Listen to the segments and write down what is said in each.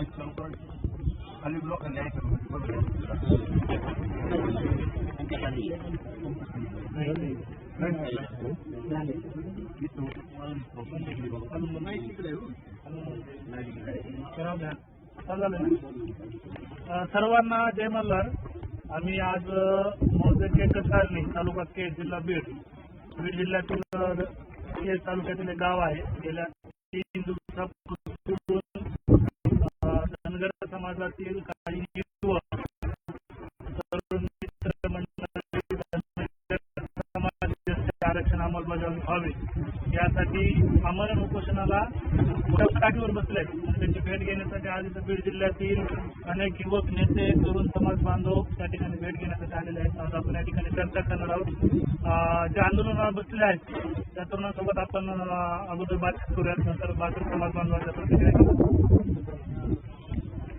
मग खाली ब्लॉक द्यायचं सर्वांना जय मल्हार. आम्ही आज मोर्चाची मोर्चे कसारणी तालुका केज जिल्हा बीड. बीड जिल्ह्यातील अ, तालुक्यातील गाव आहे. गेल्या तीन दिवसापूर्वी असतील काही आरक्षण अंमलबजावणी व्हावी. यासाठी आमरण उपोषणाला पाठीवर बसले. त्यांची भेट घेण्यासाठी आज इथं बीड जिल्ह्यातील अनेक युवक नेते तरुण समाज बांधव त्या ठिकाणी भेट घेण्यासाठी आलेले आहेत. आज आपण या ठिकाणी चर्चा करणार आहोत. जे आंदोलनाला बसले आहेत त्या तरुणांसोबत आपण अगोदर बातचीत करूयात. नंतर बाकी समाज बांधवांच्या प्रतिक्रिया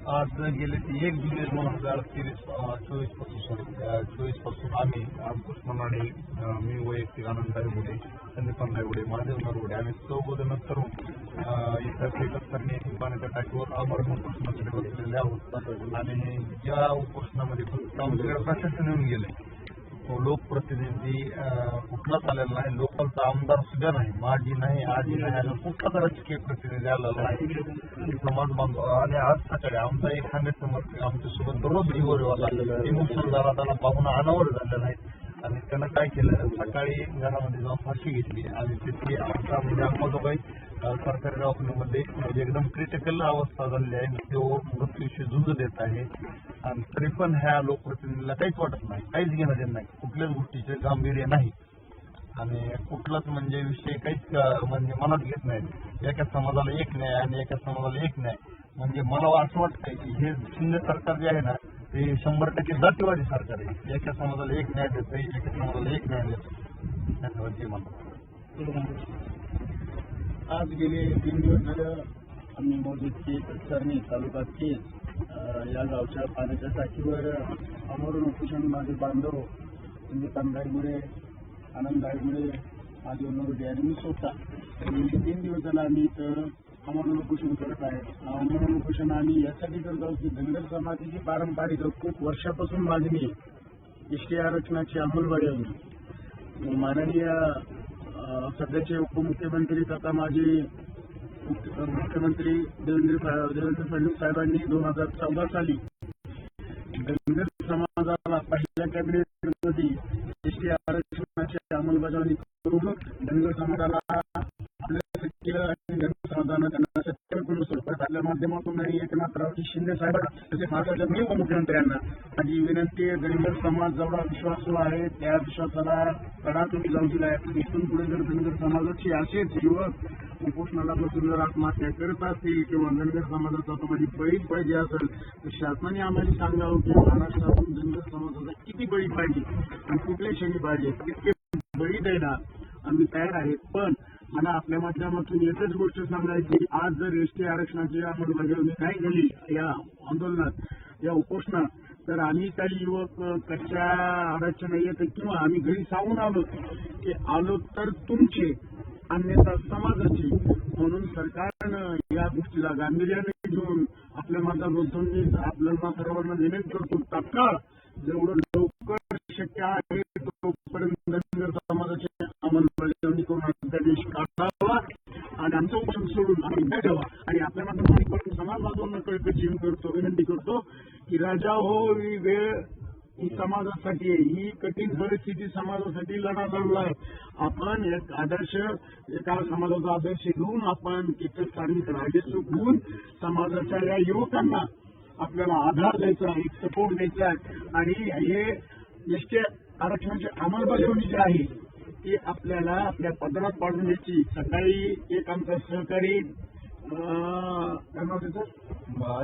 आज गेले ते एक जुलै दोन हजार तेवीस चोवीसपासून चोवीसपासून आम्ही अंकुश आणि मी वैयक्तिक आनंद दायगुडे संदीपान दायगुडे महादेव नरगुडे आम्ही चौघजण तरुण अं, इथं एकच करणे पाण्याच्या टाकीवर आमरण उपोषणासाठी बसलेले आहोत आणि ज्या उपोषणामध्ये फक्त आमच्याकडे प्रशासन येऊन गेले लोकप्रतिनिधी कुठलाच आलेला नाही. लोकलचा आमदार सुद्धा नाही. माझी नाही आजी नाही आणि कुठलाच राजकीय प्रतिनिधी आलेला नाही. समाज बांधव आणि आज सकाळी आमचा एक खांदे आमच्यासोबत दररोज रिव्हर इमोशनल झाला त्याला पाहून अनावर झालेला आहे. काय केलं? सकाळी घरामध्ये जाऊन फाशी घेतली आणि तिथली आमचा म्हणजे अंबाजोगाई सरकारी दवाखान्यामध्ये म्हणजे एकदम क्रिटिकल अवस्था झालेली आहे. तो मृत्यूशी झुंज देत आहे. आणि तरी पण ह्या लोकप्रतिनिधीला काहीच वाटत नाही. काहीच घेणं देणं नाही. कुठल्याच गोष्टीचे गांभीर्य नाही. आणि कुठलाच म्हणजे विषय काहीच म्हणजे मनात घेत नाही. एका समाजाला एक न्याय आणि एका समाजाला एक न्याय. म्हणजे मला असं वाटतंय की हे शिंदे सरकार जे आहे ना ते शंभर टक्के जातीवादी सरकार आहे. एका समाजाला एक न्याय देत एका समाजाला एक न्याय देत धन्यवाद जय मला आज गेले तीन दिवस झालं आम्ही मोजेचे सरणी तालुका केस या गावच्या पाण्याच्या टाकीवर अमरून उपोषण माझे बांधव संदीपान गायगुडे आनंद गायगुडे माझे नवरे आणि मी स्वतः. तीन दिवस झाला आम्ही इथं अमरण उपोषण करत आहे अमरण उपोषण आम्ही यासाठी करत आहोत की धनगर समाजाची पारंपरिक खूप वर्षापासून मागणी आहे आरक्षणाची अंमलबजावणी. माननीय सध्याचे उपमुख्यमंत्री तथा माजी मुख्यमंत्री देवेंद्र देवेंद्र फडणवीस साहेबांनी दोन हजार चौदा साली धनगर समाजाला पहिल्या कॅबिनेटमध्ये एसटी आरक्षणाची अंमलबजावणी करून धनगर समाजाला आपल्या केलं आणि धनगर समाजानं त्यांना सत्य करून सोडलं आपल्या माध्यमातून आणि एकनाथरावजी शिंदे साहेबांना तसेच महाराष्ट्राच्या मी उपमुख्यमंत्र्यांना माझी विनंती आहे धनगर समाज जेवढा विश्वासू आहे त्या विश्वासाला कडा तुम्ही जाऊ दिला आहे. इथून पुढे जर धनगर समाजाची असेच युवक उपोषणाला बसून जर आत्महत्या करत असतील किंवा धनगर समाजाचा तुम्हाला बळी पाहिजे असेल तर शासनाने आम्हाला सांगावं की महाराष्ट्रातून धनगर समाजाचा किती बळी पाहिजे आणि कुठल्या क्षणी पाहिजे तितके बळी द्यायला आम्ही तयार आहेत. पण मला आपल्या माध्यमातून एकच गोष्ट सांगायची आज जर एस टी आरक्षणाची अंमलबजावणी नाही झाली या आंदोलनात या उपोषणात तर आम्ही काही युवक कशा कच्च्या आरक्षण नाही येत किंवा आम्ही घरी सांगून आलो की आलो तर तुमचे अन्यथा समाजाची. म्हणून सरकारनं या गोष्टीला गांभीर्याने घेऊन आपल्या माता आपल्याला सर्वांना विनंती करतो. तात्काळ जेवढं लवकर शक्य आहे तोपर्यंत समाजाचे अंमलबजावणी करून आमचा देश काढावा आणि आमचं उपोषण सोडून आम्ही न ठेवा आणि आपल्या माध्यमातून समाज बांधवांना करतो विनंती करतो की राजा हो ही वेळ ही समाजासाठी आहे. ही कठीण परिस्थिती समाजासाठी लढा लढला आहे. आपण एक आदर्श एका समाजाचा आदर्श घेऊन आपण किती स्थानिक राजे चुकवून समाजाच्या या युवकांना आपल्याला आधार द्यायचा आहे सपोर्ट द्यायचा आहे. आणि हे निश्चय आरक्षणाची अंमलबजावणी जी आहे ती आपल्याला आपल्या पदरात पाडून द्यायची सकाळी एक आमचा सहकारी काय नाव त्याचं?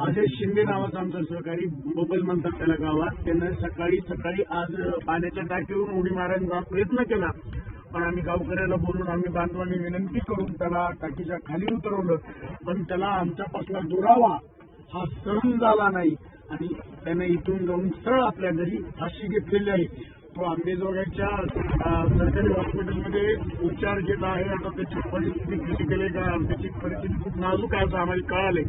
अजय शिंदे नावाचा आमचा सहकारी बोबल म्हणतात त्याला गावात. त्यानं सकाळी सकाळी आज पाण्याच्या टाकीवरून उडी मारण्याचा प्रयत्न केला. पण आम्ही गावकऱ्याला बोलून आम्ही बांधवांनी विनंती करून त्याला टाकीच्या खाली उतरवलं. पण त्याला आमच्यापासून दुरावा हा सहन झाला नाही. आणि त्याने इथून जाऊन सरळ आपल्या घरी फाशी घेतलेली आहे. तो आंबेजोगाईच्या सरकारी हॉस्पिटलमध्ये उपचार घेत आहे. आता त्याची परिस्थिती क्रिटिकल आहे का? त्याची परिस्थिती खूप नाजूक आहे असं आम्हाला कळालंय.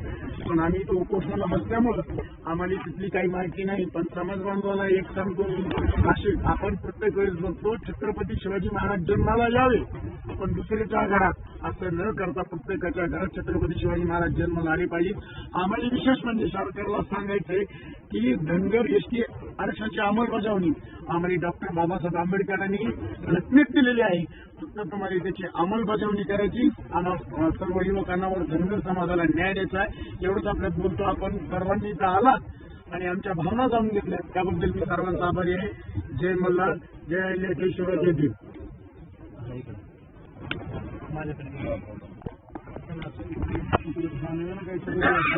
पण आम्ही तो उपोषणाला बसल्यामुळं आम्हाला तिथली काही माहिती नाही. पण समाज बांधवाला एक सांगतो नाशिक आपण प्रत्येक वेळेस बघतो छत्रपती शिवाजी महाराज जन्माला यावे पण दुसऱ्याच्या घरात असं न करता प्रत्येकाच्या घरात छत्रपती शिवाजी महाराज जन्माला आले पाहिजे. आम्हाला विशेष म्हणजे सरकारला सांगायचंय की धनगर एसटी आरक्षणाची अंमलबजावणी आम्हाला डॉक्टर बाबासाहेब आंबेडकरांनी रचनेत दिलेली आहे. फक्त तुम्हाला त्याची अंमलबजावणी करायची आणि सर्व युवकांना धनगर समाजाला न्याय द्यायचा आहे. एवढंच आपल्यात बोलतो आपण. सर्वांनी इथं आलात आणि आमच्या भावना जाणून घेतल्या त्याबद्दल मी सर्वांचा आभारी आहे. जय मल्हार जय लेटेश्वर जय भीम.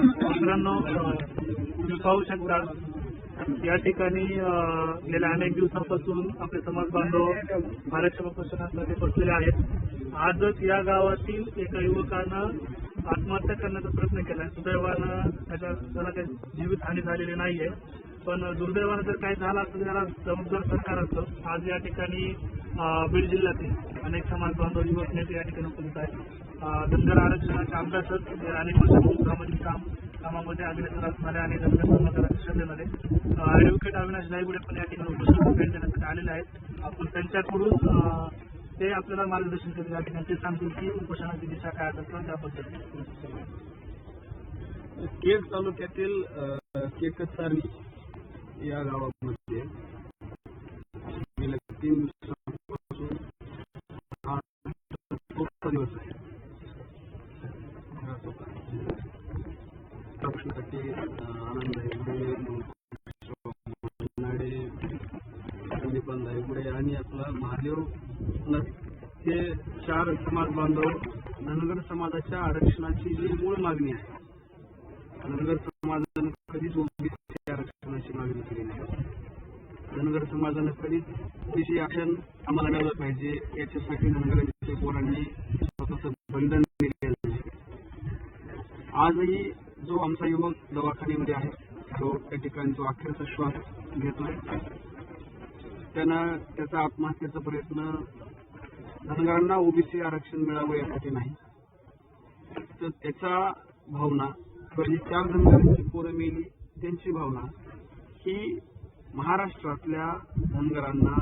मित्रांनो तुम्ही पाहू शकता या ठिकाणी गेल्या अनेक दिवसांपासून आपले समाज बांधव महाराष्ट्र प्रशासनामध्ये बसलेले आहेत. आजच या गावातील एका युवकानं आत्महत्या करण्याचा प्रयत्न केला. सुदैवानं त्याच्या त्याला काही जीवितहानी झालेली नाहीये. पण दुर्दैवानं जर काही झालं असतं तर त्याला जबाबदार सरकार असतं. आज या ठिकाणी बीड जिल्ह्यातील अनेक समाज बांधव युवक नेते या ठिकाणी उपस्थित आहेत. धनगर आरक्षणाच्या अभ्यासात अनेक वर्षांपासून सामाजिक काम कामामध्ये अग्रेसर असणारे आणि धनगर समाजाच्या श्रद्धेमध्ये ऍडव्होकेट अविनाश नायगुडे पण या ठिकाणी उपस्थित भेट देण्यासाठी आलेले आहेत. आपण त्यांच्याकडून ते आपल्याला मार्गदर्शन करतील या ठिकाणी. ते सांगतील की उपोषणाची दिशा काय असेल त्याबद्दल केज तालुक्यातील अ, केकतसारी या गावामध्ये गेल्या तीन दिवसांपासून हा दिवस आहे. हा आनंद हेगडे नाडे संदीपान दायगुडे आणि आपला महादेव हे चार समाज बांधव धनगर समाजाच्या आरक्षणाची जी मूळ मागणी आहे धनगर समाजानं कधीच ओबीसी आरक्षणाची मागणी केली नाही धनगर समाजानं कधीच ओबीसी आरक्षण आम्हाला मिळालं पाहिजे. याच्यासाठी धनगरांच्या पोरांनी स्वतःचं बंधन आजही जो आमचा युवक दवाखान्यामध्ये आहे तो त्या ठिकाणी जो अखेरचा श्वास घेतोय त्यानं त्याचा आत्महत्येचा प्रयत्न धनगरांना ओबीसी आरक्षण मिळावं यासाठी नाही. तर त्याचा भावना किंवा जी चार धनगरांची पोरं मेली त्यांची भावना ही महाराष्ट्रातल्या धनगरांना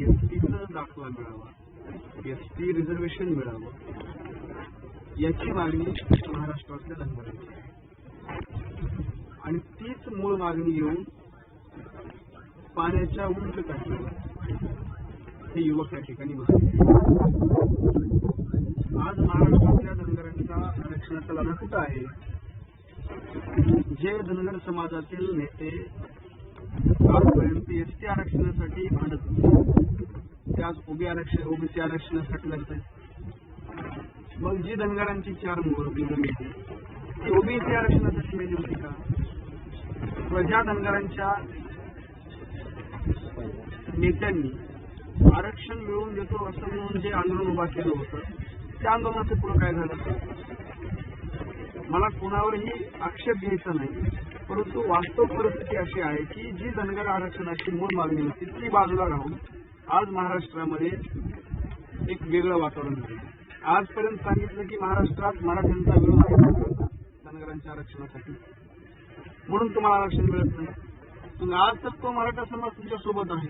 एसटीचा दाखला मिळावा एसटी रिझर्वेशन मिळावं याची मागणी महाराष्ट्रातल्या धनगरांची आहे. आणि तीच मूळ मागणी घेऊन पाण्याच्या उंच काठीवर हे युवक या ठिकाणी आज महाराष्ट्रातल्या धनगरांचा आरक्षणाचा लढा कुठं आहे जे धनगर समाजातील नेते आजपर्यंत एसटी आरक्षणासाठी भांडत होते ते आज ओबी आरक्षण ओबीसी आरक्षणासाठी लढत आहेत मग जी धनगरांची चार मुलं ती ओबीसी आरक्षणासाठी मिळली होती का प्रजा धनगरांच्या नेत्यांनी आरक्षण मिळवून देतो असं म्हणून जे आंदोलन उभा केलं होतं त्या आंदोलनाचं पुढं काय झालं? मला कोणावरही आक्षेप घ्यायचा नाही. परंतु वास्तव परिस्थिती अशी आहे की जी धनगर आरक्षणाची मूळ मागणी होती ती बाजूला राहून आज महाराष्ट्रामध्ये एक वेगळं वातावरण झालं आजपर्यंत सांगितलं की महाराष्ट्रात मराठ्यांचा विरोध आहे धनगरांच्या आरक्षणासाठी. म्हणून तुम्हाला आरक्षण मिळत नाही. मग आज तर तो मराठा समाज तुमच्यासोबत आहे.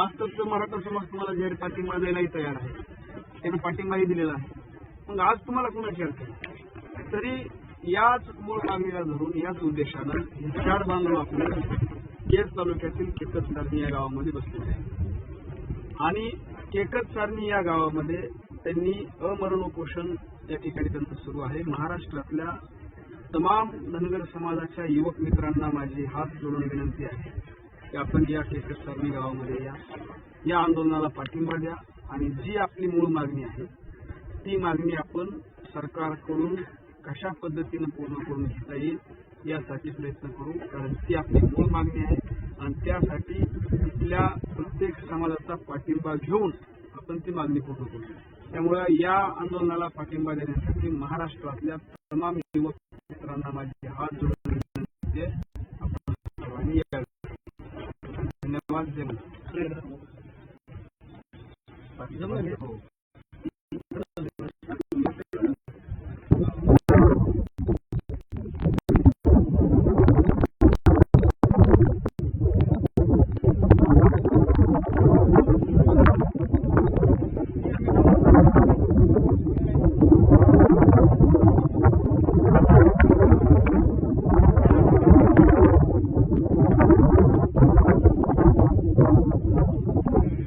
आज तर तो मराठा समाज तुम्हाला जाहीर पाठिंबा द्यायलाही तयार आहे. त्यानं पाठिंबाही दिलेला आहे. मग आज तुम्हाला कोणाची अडचण तरी याच मूळ मागणीला धरून याच उद्देशानं हे चार बांधव आपले केज तालुक्यातील केकत सारणी या गावामध्ये बसलेले आहेत. आणि केकत सारणी या गावामध्ये त्यांनी अमरण उपोषण या ठिकाणी त्यांचं सुरू आहे. महाराष्ट्रातल्या तमाम धनगर समाजाच्या युवक मित्रांना माझी हात जोडून विनंती आहे की आपण या केकत सारणी गावामध्ये या. या आंदोलनाला पाठिंबा द्या. आणि जी आपली मूळ मागणी आहे ती मागणी आपण सरकारकडून कशा पद्धतीनं पूर्ण करून घेता येईल यासाठी प्रयत्न करू. कारण ती आपली मूळ मागणी आहे. आणि त्यासाठी इथल्या प्रत्येक समाजाचा पाठिंबा घेऊन आपण ती मागणी पूर्ण करू. त्यामुळे या आंदोलनाला पाठिंबा देण्यासाठी महाराष्ट्रातल्या तमाम युवक मित्रांना माझी हात जोडून